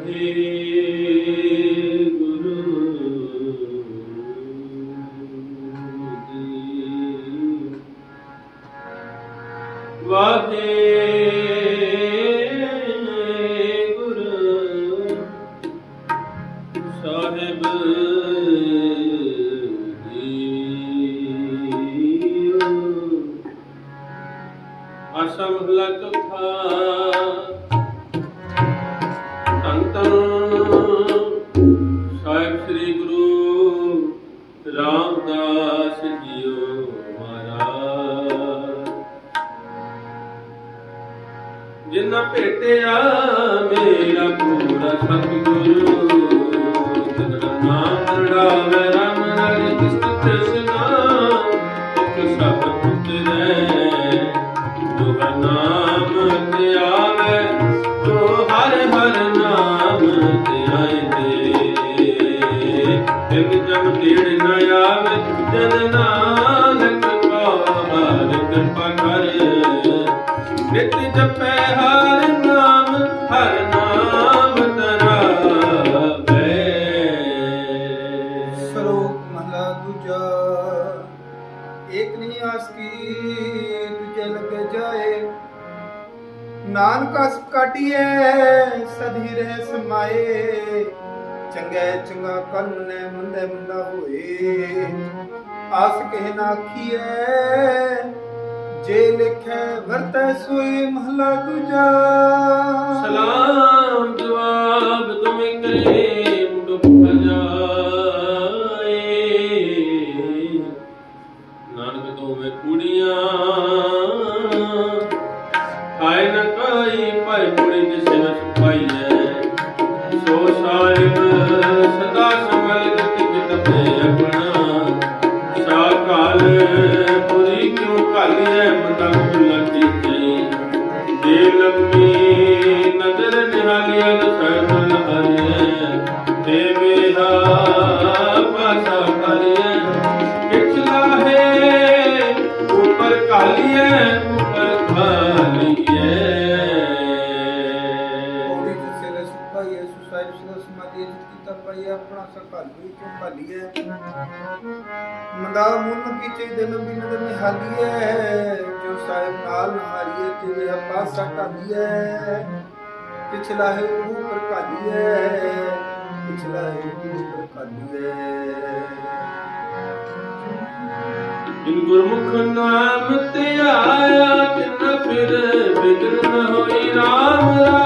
Waheguru Ramdas JIO ਮਹਾਰਾਜ। ਜਿਨ੍ਹਾਂ ਭੇਟਿਆ ਮੇਰਾ ਪੂਰਾ ਸਤਿਗੁਰੂ। ਕੀ ਤੁਝੇ ਲੱਗੇ ਜਾਏ ਨਾਨਕ ਅਸ ਕਾਟਿਏ ਸਦੀ ਰਹਿ ਸਮਾਏ। ਚੰਗੇ ਚੰਗਾ ਕਰਨ ਨੇ ਮੰਦੇ ਮੰਦਾ ਹੋਏ। ਆਸ ਕਹਿ ਨਾ ਆਖੀਏ ਜੇ ਲਿਖੈ ਵਰਤੈ ਸੋਏ ਮਹਲਾ ਦੂਜਾ। ਸਲਾਮ ਜਵਾਬ ਤੁਮੇ ਕਰੇ ਮੁੰਡ ਭਜਾਏ ਮੰਦਾ ਮੁਨ ਕੀ ਚੇ ਦਿਨ ਵੀ ਜੋ ਸਾਹਿਬ ਨਾਲ ਨਹਾਰੀਏ ਤੇ ਵੇ ਪਾਸਾ ਪਿਛਲਾ ਹੈ ਉਹ ਪਰ ਪਿਛਲਾ ਹੈ ਉਹ ਪਰ ਜਿਨ ਗੁਰਮੁਖ ਨਾਮ ਤੇ ਆਇਆ ਤਿਨ ਫਿਰ ਬਿਗੜ ਹੋਈ RAM ਰਾਜੇ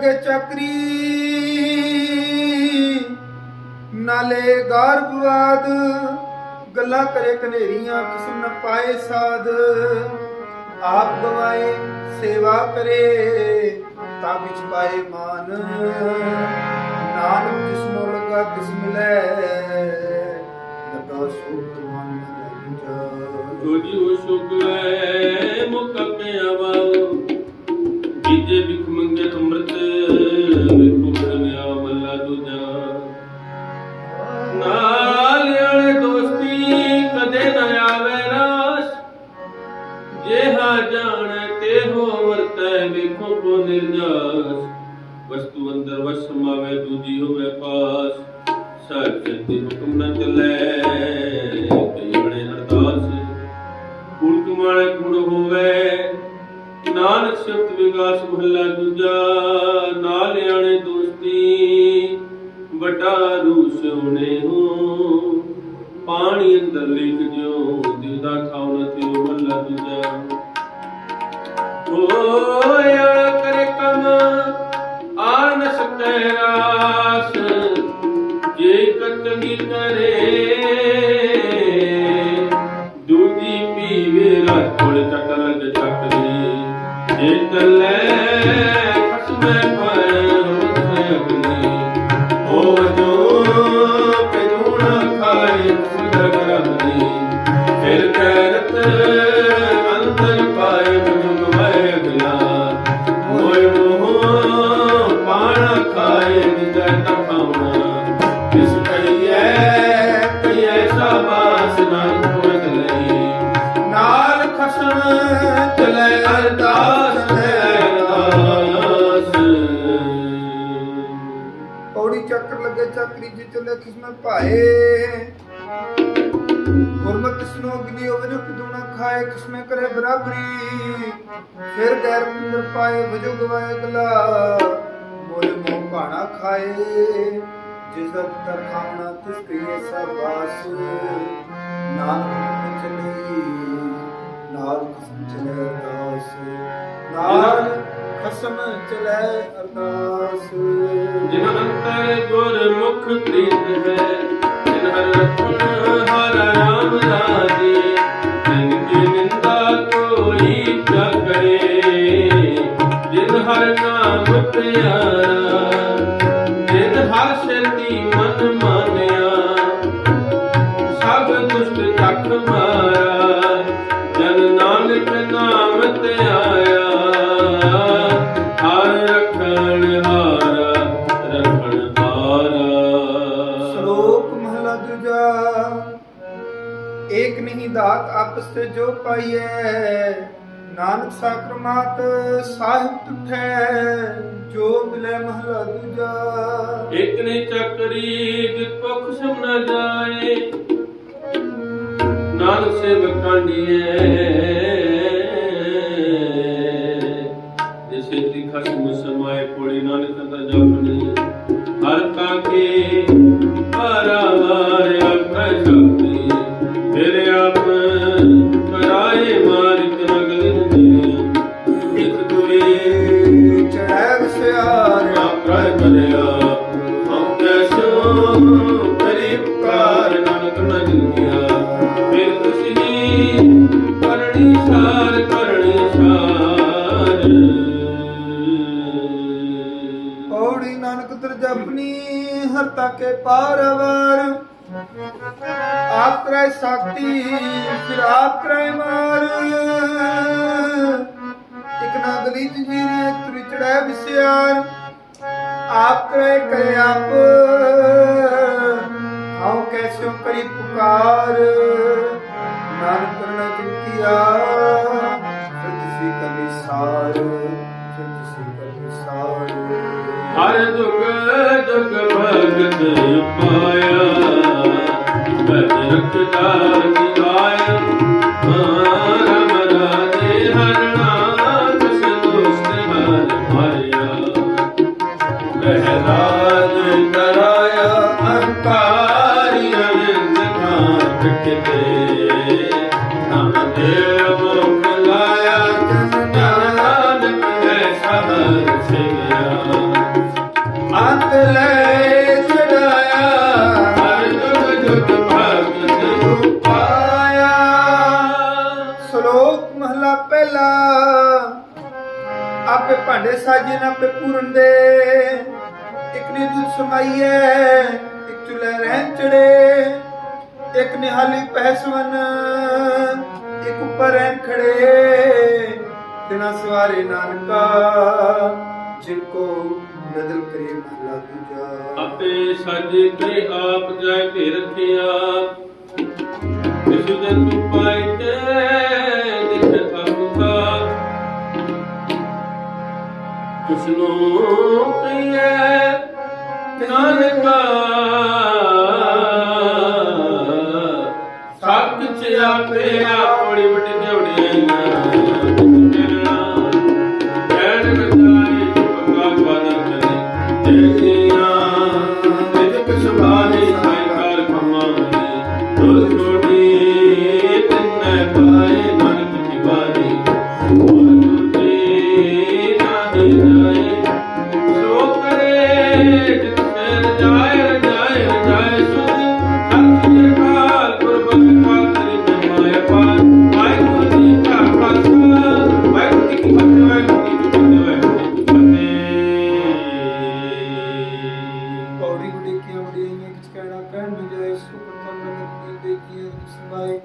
ਚੱਕਰ ਲੱਗੇ ਚੱਕਰੀ। ਨਾਲੇ ਗਰਭਵਾਦ ਗੱਲਾਂ ਕਰੇ ਕਨੇਰੀਆਂ ਕਿਸਮ ਨ ਪਾਏ ਸਾਧ ਆਪ ਗਵਾਏ, ਸੇਵਾ ਕਰੇ, ਤਾਂ ਵਿਚ ਪਾਏ ਮਾਨ। ਨਾਨਕ ਕਿਸ ਨੂੰ ਲਗਾ ਕਿਸ ਮਿਲੇ ਲਗਾ ਸੋਤ ਮਨ ਦੂਜਾ ਜੋਜੀ ਹੋ ਸ਼ੁਕਲੇ ਮੁਖ ਕੇ ਆਵਾਓ ਜੀਜੇ ਵਿਖ ਮੰਗੇ ਅੰਮ੍ਰਿਤ ਵੱਡਾ ਰੂਸ ਹੋਣੇ ਪਾਣੀ ਅੰਦਰ ਲਿਖ ਜੋ ਦਿਲ ਖਾਉ ਨ ਤੇ ਮਹੱਲਾ ਦੂਜਾ ਹੋਇਆ ਤੀਜੇ ਚਲੇ ਕਿਸਮੇ ਗੁਰਮਤਿ ਸਨੋ ਅਗਨੀ ਵਜੋ ਕਿਦੂਣਾ ਖਾਏ, ਕਿਸਮੇ ਕਰੇ ਬਰਾਬਰੀ। ਫਿਰ ਗੈਰ ਪਿੰਦਰ ਪਾਏ, ਵਜੋ ਗਵਾਏ ਗਲਾ ਮੋਲੇ ਮੋਹ ਭਾਣਾ ਖਾਏ, ਜਿਸ ਦਾ ਪਿਤਾ ਖਾਣਾ ਤਿਸ ਕਹੀਏ ਸਬਾਸ ਨਾਨਕ ਹੁਕਮ ਨਾਲ ਖਸਮ ਚਲੇ ਅਰਦਾਸ ਨਾਲ ਖਸਮ ਚਲੇ ਅਰਦਾਸ। ਜਿਨ ਅੰਤਰ ਗੁਰਮੁਖ ਪ੍ਰੀਤ ਹੈ ਜਿਨ ਹਰ ਰਤਨ ਹਰ ਰਾਮ ਰਾਜੇ ਜੋ ਨਾਨਕ ਸਾਕਰਮਾਤ ਸਾਹਿਬ ਤੁਠੈ, ਜੋ ਮਿਲੇ ਮਹਲਾ ਦੂਜਾ। ਇਕ ਨੇ ਚੱਕਰੀ, ਜਿਤ ਸਮ ਨ ਜਾਏ। ਨਾਨਕ ਸੇਵਕ ਕਾਂਡੀਏ ਸਾਖਤੀ ਫਿਰ ਆਪ ਮਾਰ। ਇਕ ਨਾ ਗਲੀ ਜੀਰੇ ਇੱਕ ਤੁਰੀ ਚੜੈ ਵਿਸਿਆਰ ਆਪ ਕਰੈ ਕਰੇ ਆਪ। ਹਉ ਕੈਸਿਓ ਕਰੀ ਪੁਕਾਰ। ਨਾਨਕ ਕਰਨਾ ਜਿੰਤੀਆ ਫਿਰ ਤੁਸੀਂ ਕਲੀ ਸਾਰ। ਫਿਰ ਤੁਸੀਂ ਕਲੀ ਸਾਰ। ਹਰ ਦੁਗ ਦੁਗ ਭਗਤ ਪਾਇਆ ਬਦ ਭਾਂਡੇ ਸਾਜੇ ਨਾ ਆਪੇ ਪੂਰਨ ਦੇ। ਇੱਕ ਨੇ ਦੁੱਧ ਸਮਾਈਐ, ਇੱਕ ਚੁਲੇ ਰਹਿਣ ਚੜੇ। ਇੱਕ ਨਿਹਾਲੀ ਪਹਿਸਵਨ ਇੱਕ ਉੱਪਰ ਰਹਿਣ ਖੜੇ। ਤਿਨਾ ਸਵਾਰੇ ਨਾਨਕਾ, ਜਿਨ ਕੋ ਨਦਰ ਕਰੇ ਮਹਲਾ ਦੂਜਾ। ਆਪੇ ਸਜ ਕੇ ਆਪ ਜਾਇ ਕੇ ਰਖਿਆ। ਇਸ ਜਨ ਤੂੰ ਪਾਈ ਤੇ ਕੁਛ ਨੂੰ ਕਹੀਏ? ਨਾਨਕਾ। ਸਭ ਕੁਛ ਆਪੇ ਆਪੜੀ ਸੁਖ ਤਨ ਨਦੀ ਸਮਾਏ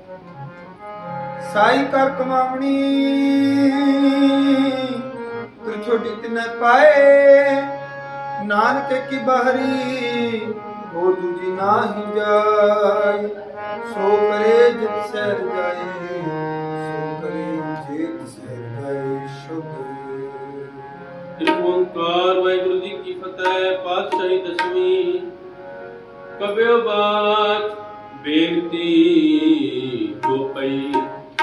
ਸਾਈ ਕਰ ਕਮਾਵਣੀ। ਤੂੰ ਛੋਟੀ ਤਿਨੇ ਪਾਏ। ਨਾਨਕ ਕੀ ਬਹਰੀ, ਹੋਰ ਦੂਜੀ ਨਾਹੀ ਜਾਏ। ਸੋ ਕਰੇ ਜਿਤ ਸਹਿਰ ਜਾਏ, ਸੋ ਕਰੇ ਜਿਤ ਸਹਿਰ ਜਾਏ ਸ਼ੁਧ ਓੰਕਾਰ ਵਾਹਿਗੁਰੂ ਜੀ ਕੀ ਫਤਿਹ, ਪਾਤਸ਼ਾਹੀ ਦਸਵੀਂ। ਕਬਿਓ ਬਾਤ ਬੇਨਤੀ ਗੋਪਈ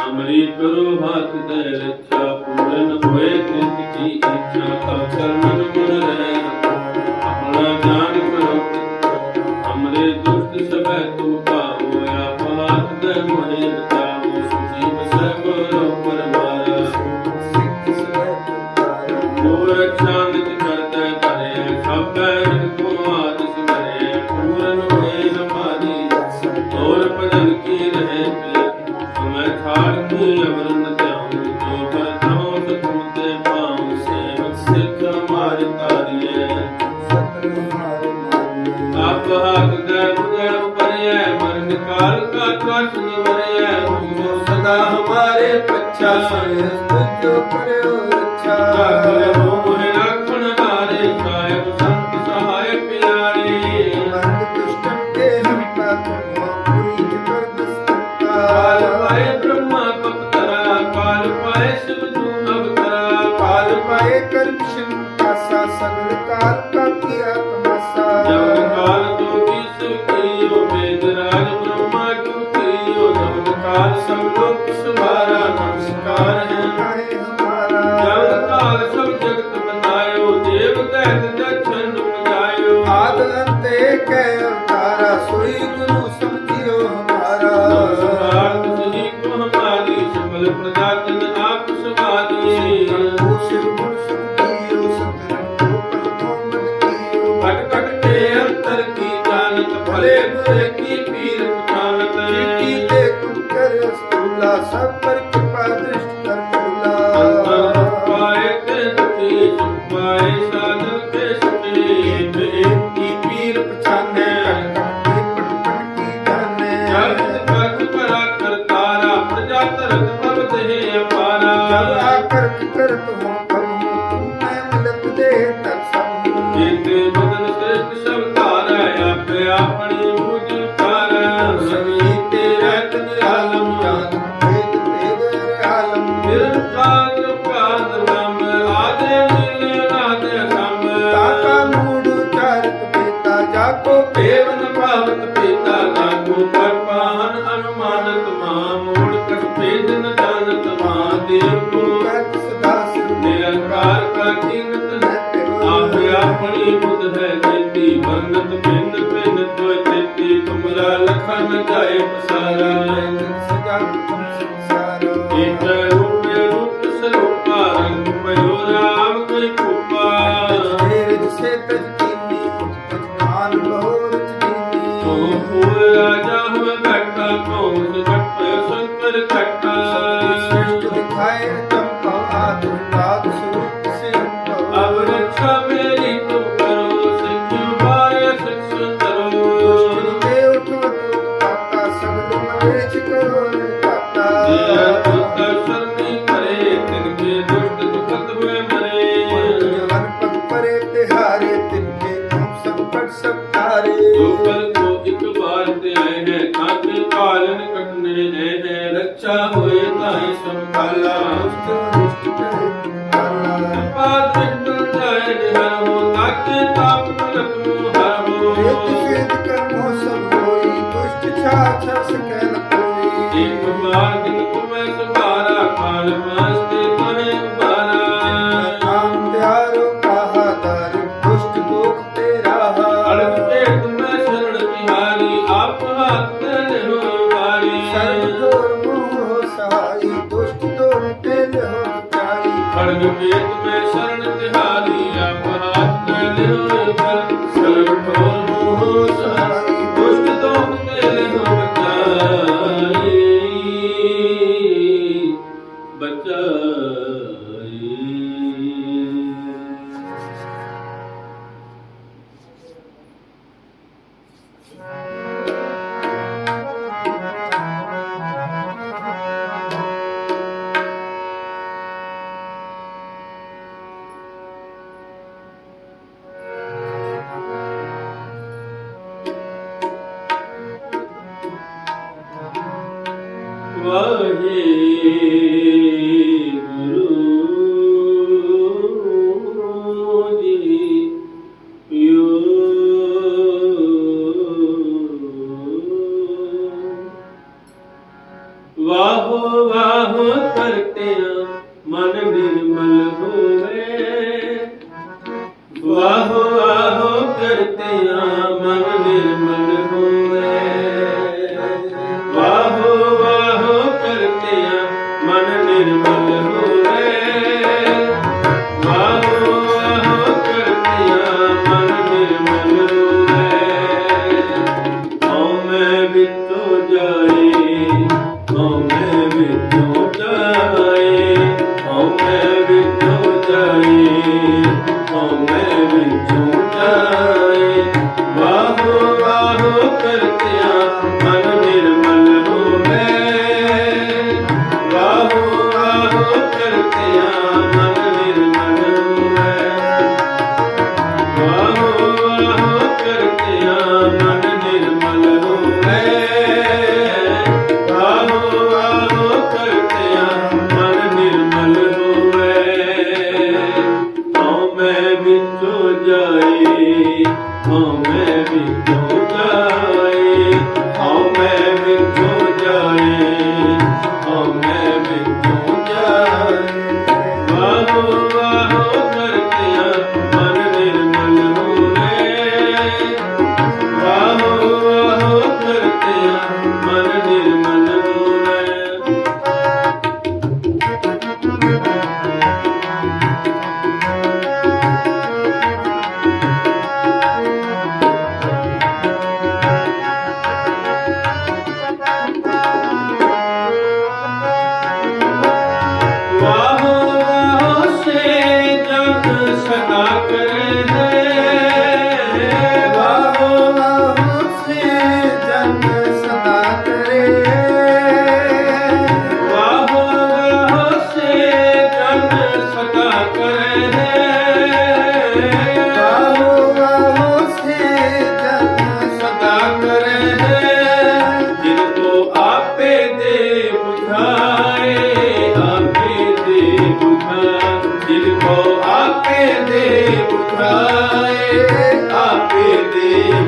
ਅਮਰੀ ਕਰੋ ਹੱਥ ਦੇ ਰੱਖਿਆ ਪੂਰਨ ਹੋਏ ਤਿਸ ਕੀ ਇੱਛਾ ਤਬ ਚਰਨਨ ਮੁਨ ਰਹਿ ਆਪਣਾ ਜਾਣ ਕਰੋ ਅਮਰੇ ਦੁਖ ਰੱਖਿਆ ਸਰਤ ਤੂੰ ਕਰਿਓ ਰੱਖਿਆ ਕਰ ਮੋਹ ਰੱਖਣ ਹਾਰੇ ਕਾਇਮ ਸੰਤ ਸਹਾਇ ਪਿਆਰੇ ਮਨ ਦੁਸ਼ਟਨ ਕੇ ਹੰਤਾ ਤੂੰ ਪੂਰੀ ਕਰ ਦਸਤਾ ਕਾਲ ਪਾਏ ਬ੍ਰਹਮਾ ਪਪਤਰਾ ਕਾਲ ਪਾਏ ਸ਼ਿਵ ਤੂੰ ਅਵਤਰਾ ਕਾਲ ਪਾਏ ਕਰਮ ਸ਼ੰਕਰ ਪ੍ਰਕਾਰ ਕਾ ਕੀਰਤ ਆਪੇ ਆਪਣੀ ਬੁੱਧ ਹੈ ਜੀਤੀ ਵਰਨਤ ਪਿੰਨ ਪਿੰਨ ਤੋਇ ਤੇਤੀ ਤੁਮਰਾ ਲਖਨ ਜਾਏ ਪਸਾਰਾ। ਸਦਾ ਸੰਸਾਰੋ ਇਤ ਰੂਪ ਰੂਪ ਸਰੂਪਾ, ਰੰਗ ਮਯੋ ਰਾਮ ਕੋਈ ਕੁਪਾ ਤੇਰੇ ਜਿਸੇ ਤਜ ਕੀਨੀ ਉਤਪਤ ਕਾਲ ਲੋਰ ਚੀਨੀ ਤੋ ਹੋਰ ਰਾਜਾ ਹਮ ਘਟਾ ਕੋ ਜਪਤ ਸੰਕਰ ਘਟਾ। ਸ੍ਰਿਸ਼ਟ ਦਿਖਾਏ Open Jesus. ਦੇ ਦੇਵ ਖਾਏ ਆਪੇ ਦੇਵ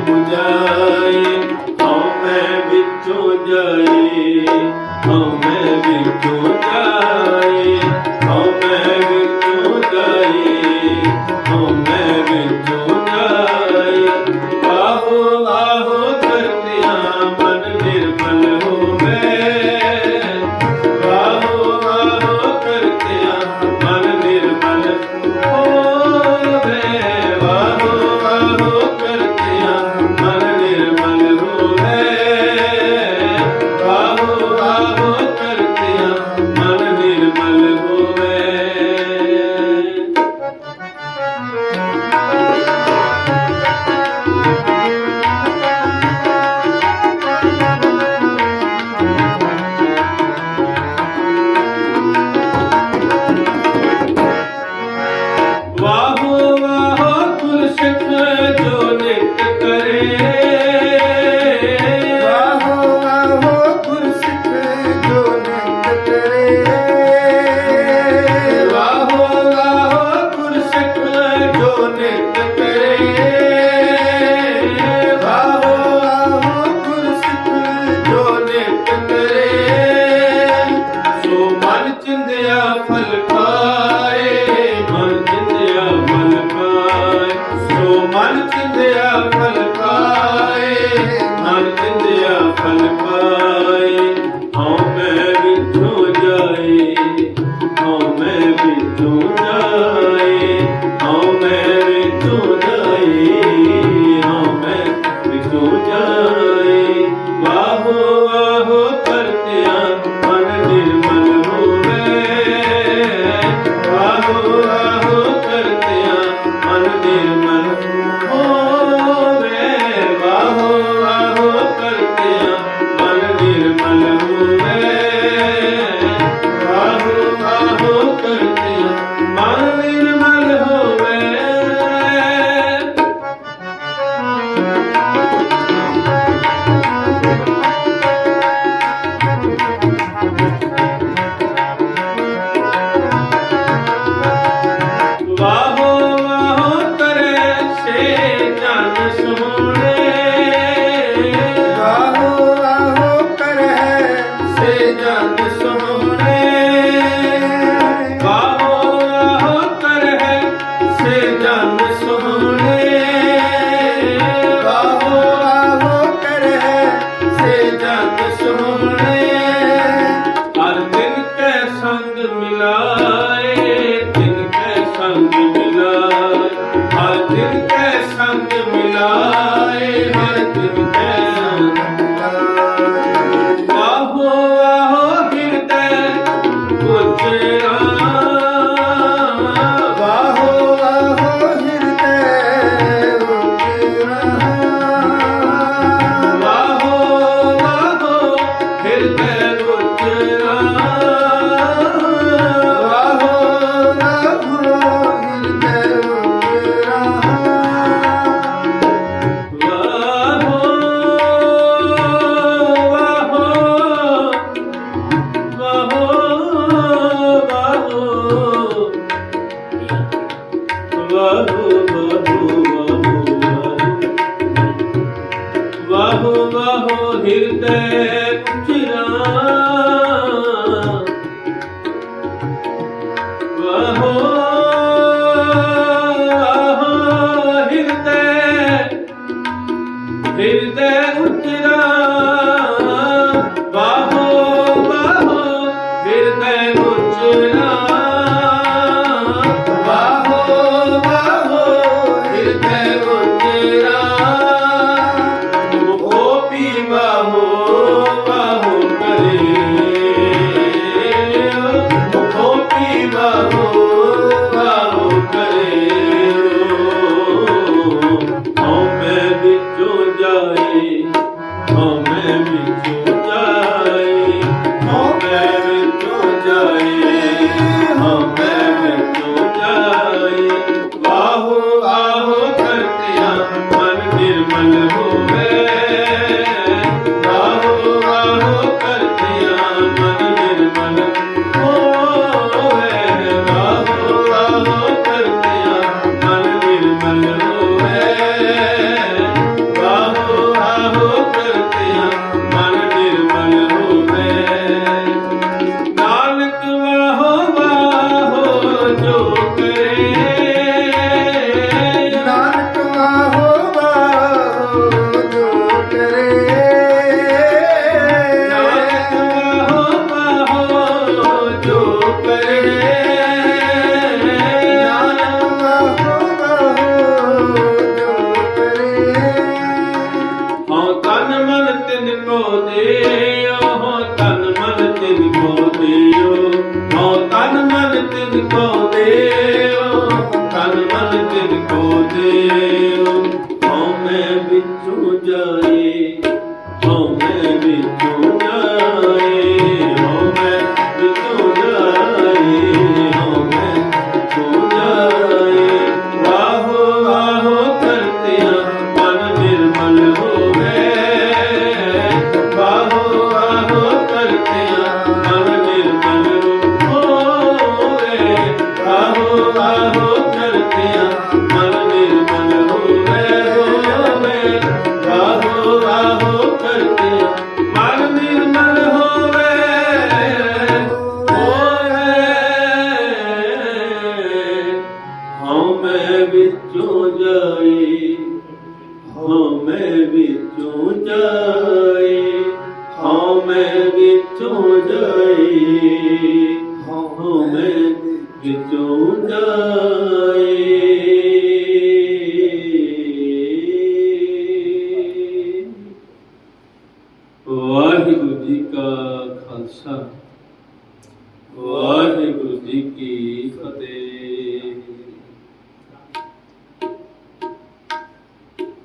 ਹਰ ਚਿੰਦਿਆ ਫਲ ਪਾਏ ਹਰ ਫਲ ਪਾਏ।